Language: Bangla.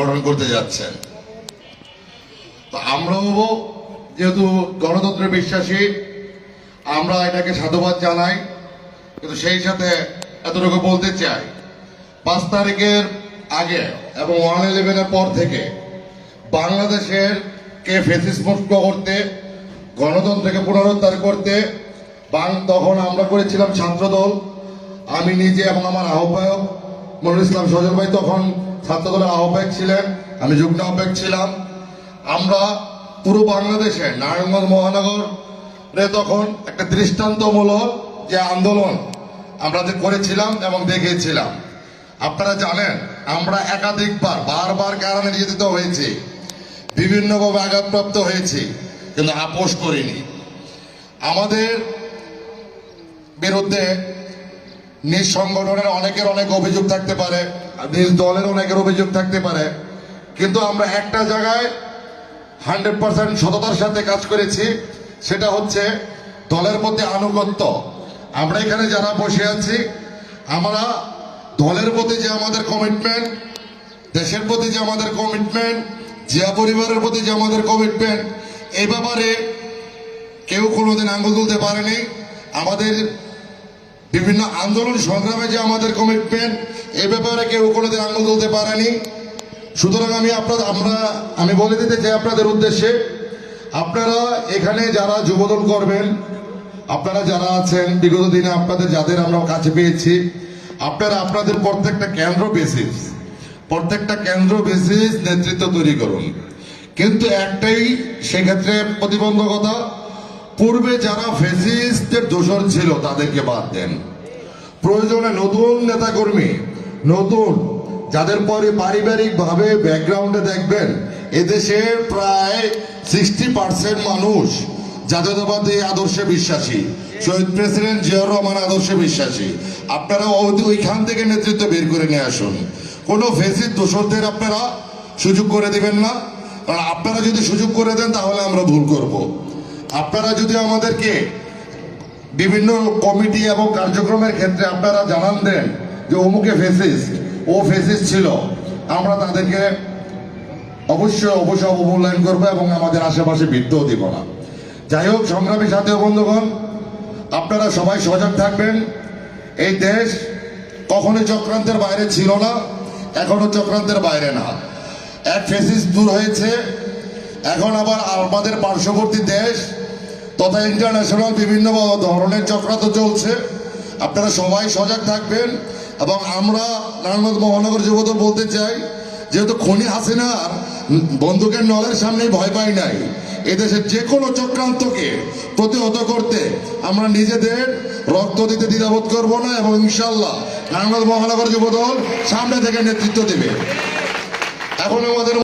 গ্রহণ করতে যাচ্ছেন। তো আমরাও যেহেতু গণতন্ত্রে বিশ্বাসী, আমরা এটাকে সাধুবাদ জানাই, কিন্তু সেই সাথে এতটুকু বলতে চাই, পাঁচ তারিখের আগে এবং ওয়ান ইলেভেনের পর থেকে বাংলাদেশের কে ফেসিস মুক্ত করতে, গণতন্ত্রকে পুনরুদ্ধার করতে তখন আমরা করেছিলাম ছাত্রদল। আমি নিজে এবং আমার আহ্বায়ক মনুল ইসলাম সজল ভাই তখন ছাত্রদলের আহ্বায়ক ছিলেন, আমি যুগ্ম আহ্বায়ক ছিলাম। আমরা পুরো বাংলাদেশে, নারায়ণগঞ্জ মহানগরে তখন একটা দৃষ্টান্তমূলক যে আন্দোলন আমরা যে করেছিলাম এবং দেখিয়েছিলাম। আপনারা জানেন, আমরা একাধিকবার, বারবার কারণে নির্যাতিত হয়েছি? বিভিন্নভাবে আঘাতপ্রাপ্ত হয়েছি, কিন্তু আপোষ করিনি। আমাদের বিরুদ্ধে নিজ সংগঠনের অনেকের অনেক অভিযোগ থাকতে পারে নিজ দলের অনেকের অভিযোগ থাকতে পারে। কিন্তু আমরা একটা জায়গায় হান্ড্রেড পার্সেন্ট সততার সাথে কাজ করেছি, সেটা হচ্ছে দলের মধ্যে আনুগত্য। আমরা এখানে যারা বসে আছি, আমরা দলের প্রতি যে আমাদের কমিটমেন্ট দেশের প্রতি যে আমাদের কমিটমেন্ট জিয়া পরিবারের প্রতি যে আমাদের কমিটমেন্ট এই ব্যাপারে কেউ কোনোদিন আঙ্গুল তুলতে পারেনি। আমাদের বিভিন্ন আন্দোলন সংগ্রামে যে আমাদের কমিটমেন্ট এ ব্যাপারে কেউ কোনোদিন আঙ্গুল তুলতে পারেনি। সুতরাং আমি আপনার আমরা আমি বলে দিতে চাই আপনাদের উদ্দেশ্যে, আপনারা এখানে যারা যুবদল করবেন, আপনারা যারা আছেন, বিগত দিনে আপনাদের যাদের আমরা কাছে পেয়েছি, আপনারা আপনাদের প্রত্যেকটা কেন্দ্র বেসিস প্রত্যেকটা কেন্দ্র বেসিস নেতৃত্ব তৈরি করুন। কিন্তু একটাই সেক্ষেত্রে প্রতিবন্ধকতা পূর্বে যারা ফেসিস্টের দোষর ছিল, তাদেরকে বাদ দেন। প্রয়োজনে নতুন নেতাকর্মী, নতুন, যাদের পরে পারিবারিক ভাবে ব্যাকগ্রাউন্ডে দেখবেন, এদেশে প্রায় সিক্সটি পার্সেন্ট মানুষ জাতীয়তাবাদী আদর্শে বিশ্বাসী। শহীদ প্রেসিডেন্ট জিয়াউর রহমান আদর্শে বিশ্বাসী। আপনারা ওইখান থেকে নেতৃত্ব বের করে নিয়ে আসুন। কোনো ফেসির দোষরদের আপনারা সুযোগ করে দিবেন না। আপনারা যদি সুযোগ করে দেন, তাহলে আমরা ভুল করব। আপনারা যদি আমাদেরকে বিভিন্ন কমিটি এবং কার্যক্রমের ক্ষেত্রে আপনারা জানান দেন যে অমুকে ফেসিস ও ফেসিস ছিল, আমরা তাদেরকে অবশ্যই অবশ্যই অবমূল্যায়ন করব এবং আমাদের আশেপাশে বৃদ্ধও দিব না। যাই হোক, সংগ্রামী সাথী বন্ধুগণ, আপনারা সবাই সজাগ থাকবেন। এই দেশ কখনোই চক্রান্তের বাইরে ছিল না, এখনও চক্রান্তের বাইরে না। এক ফেসিস দূর হয়েছে, এখন আবার আমাদের পার্শ্ববর্তী দেশ তথা ইন্টারন্যাশনাল বিভিন্ন ধরনের চক্রান্ত চলছে। আপনারা সবাই সজাগ থাকবেন এবং আমরা নারায়ণগঞ্জ মহানগর যুবদল বলতে চাই, যেহেতু খনি হাসিনার বন্দুকের নলের সামনেই ভয় পাই নাই, এদেশের যে কোনো চক্রান্তকে প্রতিহত করতে আমরা নিজেদের রক্ত দিতে দ্বিধাবোধ করব না এবং ইনশাল্লাহ নারায়ণগঞ্জ মহানগর যুবদল সামনে থেকে নেতৃত্ব দেবে। এখন আমাদের